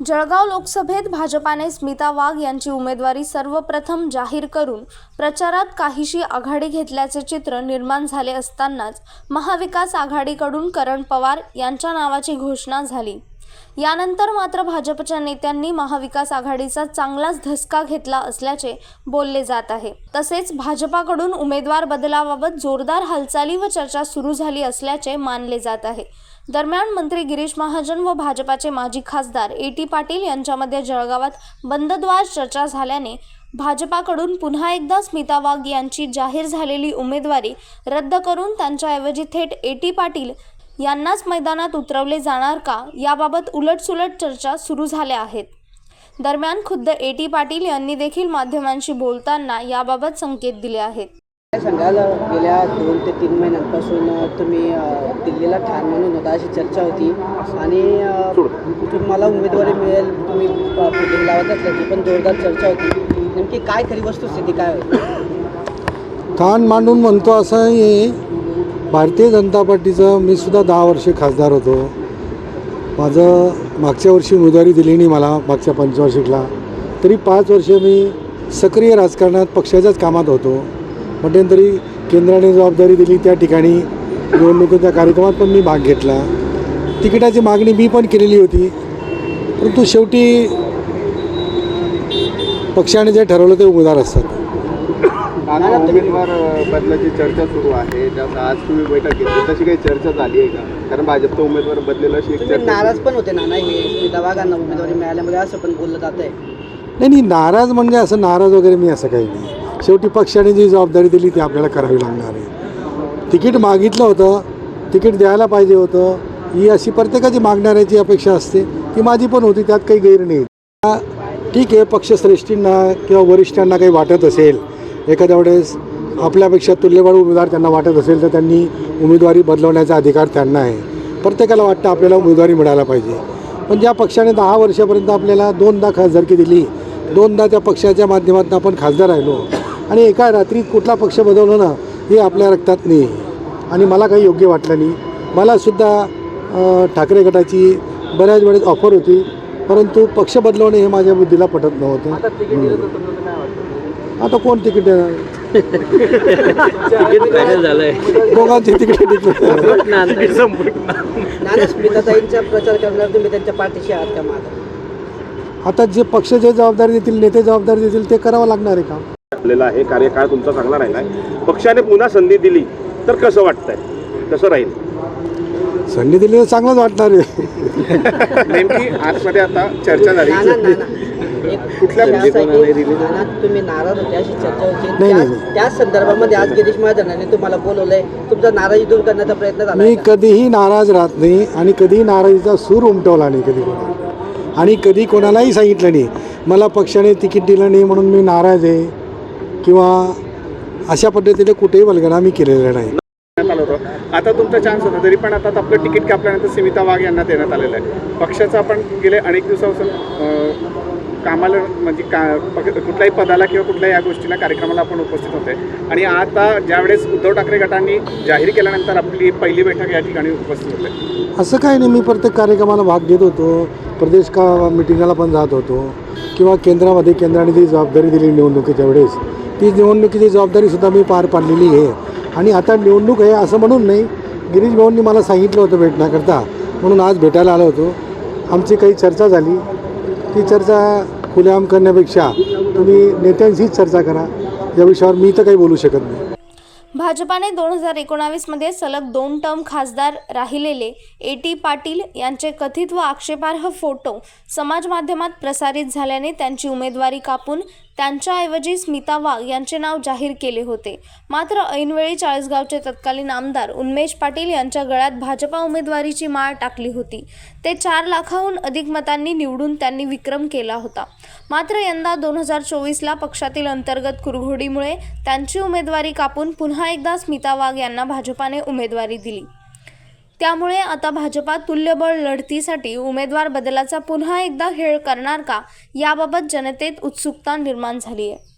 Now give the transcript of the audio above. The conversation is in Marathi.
जळगाव लोकसभेत भाजपाने स्मिता वाघ यांची उमेदवारी सर्वप्रथम जाहीर करून प्रचारात काहीशी आघाडी घेतल्याचे चित्र निर्माण झाले असतानाच महाविकास आघाडीकडून करण पवार यांच्या नावाची घोषणा झाली. यानंतर मात्र भाजपच्या नेत्यांनी महाविकास आघाडीचा चांगलाच धसका घेतला असल्याचे बोलले जात आहे. तसेच भाजपाकडून उमेदवार बदलाबाबत जोरदार हालचाली व चर्चा सुरू झाली असल्याचे मानले जात आहे. दरम्यान मंत्री गिरीश महाजन व भाजपाचे माजी खासदार ए टी पाटील यांच्यामध्ये जळगावात बंदद्वार चर्चा झाल्याने भाजपाकडून पुन्हा एकदा स्मिता वाघ यांची जाहीर झालेली उमेदवारी रद्द करून त्यांच्याऐवजी थेट ए टी पाटील यांनाच मैदानात उतरवले जाणार का? याबाबत उलटसुलट चर्चा सुरू झाल्या आहेत. दरम्यान खुद्द ए टी पाटील यांनी देखील माध्यमांशी बोलताना याबाबत संकेत दिले आहेत. काय सांगाल गेल्या दोन ते तीन महिन्यांपासून तुम्ही दिल्लीला ठार म्हणून होता अशी चर्चा होती. आणि तुम्हाला उमेदवारी मिळेल तुम्ही अ, लावत असल्याची पण जोरदार चर्चा होती. नेमकी काय खरी वस्तुस्थिती काय होती? ठाण मांडून म्हणतो असं आहे भारतीय जनता पार्टीचं मी सुद्धा दहा वर्षे खासदार होतो. माझं मागच्या वर्षी उमेदवारी दिली नाही मला मागच्या पंचवार्षिकला. तरी पाच वर्ष मी सक्रिय राजकारणात पक्षाच्याच कामात होतो. मध्यंतरी केंद्राने जबाबदारी दिली त्या ठिकाणी. निवडणुकीच्या कार्यक्रमात पण मी भाग घेतला. तिकिटाची मागणी मी पण केलेली होती. परंतु शेवटी पक्षाने जे ठरवलं ते उमेदवार असतात. आता उमेदवार बदलाची चर्चा सुरू आहे. त्यात आज तुम्ही बैठक घेतली तशी काही चर्चा झाली आहे का? कारण भाजपचा उमेदवार बदलेला अशी नाराज पण होते ना नाही? हे स्मिता वाघांना उमेदवारी मिळाल्यामध्ये असं पण बोललं जात आहे नाही नाही नाराज म्हणजे असं नाराज वगैरे मी असं काही नाही. शेवटी पक्षाने जी जबाबदारी दिली ती आपल्याला करावी लागणार आहे. तिकीट मागितलं होतं तिकीट द्यायला पाहिजे होतं ही अशी प्रत्येकाची मागणाऱ्याची अपेक्षा असते ती माझी पण होती त्यात काही गैर नाही. ठीक आहे पक्षश्रेष्ठींना किंवा वरिष्ठांना काही वाटत असेल एखाद्या वेळेस आपल्यापेक्षा तुल्यबळ उमेदवार त्यांना वाटत असेल तर त्यांनी उमेदवारी बदलवण्याचा अधिकार त्यांना आहे. प्रत्येकाला वाटतं आपल्याला उमेदवारी मिळायला पाहिजे. पण ज्या पक्षाने दहा वर्षापर्यंत आपल्याला दोनदा खासदारकी दिली दोनदा त्या पक्षाच्या माध्यमातून आपण खासदार राहिलो आणि एका रात्रीत कुठला पक्ष बदलवलं ना हे आपल्या रक्तात नाही. आणि मला काही योग्य वाटलं नाही. मलासुद्धा ठाकरे गटाची बऱ्याच वेळेस ऑफर होती परंतु पक्ष बदलवणे हे माझ्या बुद्धीला पटत नव्हतं. आता कोण तिकीट देणार? दोघांची तिकीट का आता जे पक्ष जे जबाबदारी देतील नेते जबाबदारी देतील ते करावं लागणार आहे काम झालेला आहे कार्यकाळ तुमचा चांगला राहिला आहे पक्षाने पुन्हा संधी दिली तर कसं वाटतंय? कसं राहील? संधी दिली तर चांगलंच वाटणार आहे. नेमकी आतमध्ये आता चर्चा झाली. कुठल्या हे तुम्ही नाराज होते अशी चर्चा होती. नाही, त्याच- नाही. त्याच संदर्भामध्ये आज गिरीश महाजनाने तुम्हाला बोलवलंय. तुमचा नाराजी दूर करण्याचा प्रयत्न झाला मी कधीही नाराज राहत नाही आणि कधीही नाराजीचा सूर उमटवला नाही कधी कोणाला. आणि कधी कोणालाही सांगितलं नाही. मला पक्षाने तिकीट दिलं नाही म्हणून मी नाराज आहे. किंवा अशा पद्धतीने कुठेही वल्गना मी केलेलं नाही. देण्यात आलं होतं. आता तुमचा चान्स होता तरी पण आता आपलं तिकीट कापल्यानंतर स्मिता वाघ यांना देण्यात आलेलं आहे. पक्षाचं आपण गेले अनेक दिवसापासून कामाला म्हणजे का कुठल्याही पदाला किंवा कुठल्याही या गोष्टीला कार्यक्रमाला आपण उपस्थित होते. आणि आता ज्यावेळेस उद्धव ठाकरे गटांनी जाहीर केल्यानंतर आपली पहिली बैठक या ठिकाणी उपस्थित होते. असं काही नाही मी प्रत्येक कार्यक्रमाला भाग घेत होतो. प्रदेश का मिटिंगाला पण जात होतो. किंवा केंद्रामध्ये केंद्राने जी जबाबदारी दिली निवडणुकीच्या वेळेस ती निवडणुकीची जबाबदारीसुद्धा मी पार पाडलेली आहे. आणि आता निवडणूक आहे असं म्हणून नाही गिरीश भाऊंनी मला सांगितलं होतं भेटण्याकरता. म्हणून आज भेटायला आलो होतो. आमची काही चर्चा झाली. ती चर्चा खुलेआम करण्यापेक्षा तुम्ही नेत्यांशीच चर्चा करा. या विषयावर मी तर काही बोलू शकत नाही. भाजपाने दोन हजार एकोणावीसमध्ये सलग दोन टर्म खासदार राहिलेले ए टी पाटील यांचे कथित व आक्षेपार्ह फोटो समाज माध्यमात प्रसारित झाल्याने त्यांची उमेदवारी कापून त्यांच्याऐवजी स्मिता वाघ यांचे नाव जाहीर केले होते. मात्र ऐनवेळी चाळीसगावचे तत्कालीन आमदार उन्मेश पाटील यांच्या गळ्यात भाजपा उमेदवारीची माळ टाकली होती. ते चार लाखाहून अधिक मतांनी निवडून त्यांनी विक्रम केला होता. मात्र यंदा दोन हजार चोवीसला पक्षातील अंतर्गत कुरघोडीमुळे त्यांची उमेदवारी कापून पुन्हा एकदा स्मिता वाघ यांना भाजपाने उमेदवारी दिली. त्यामुळे आता भाजपा तुल्यबळ लढतीसाठी उमेदवार बदलाचा पुन्हा एकदा खेळ करणार का? याबाबत जनतेत उत्सुकता निर्माण झाली आहे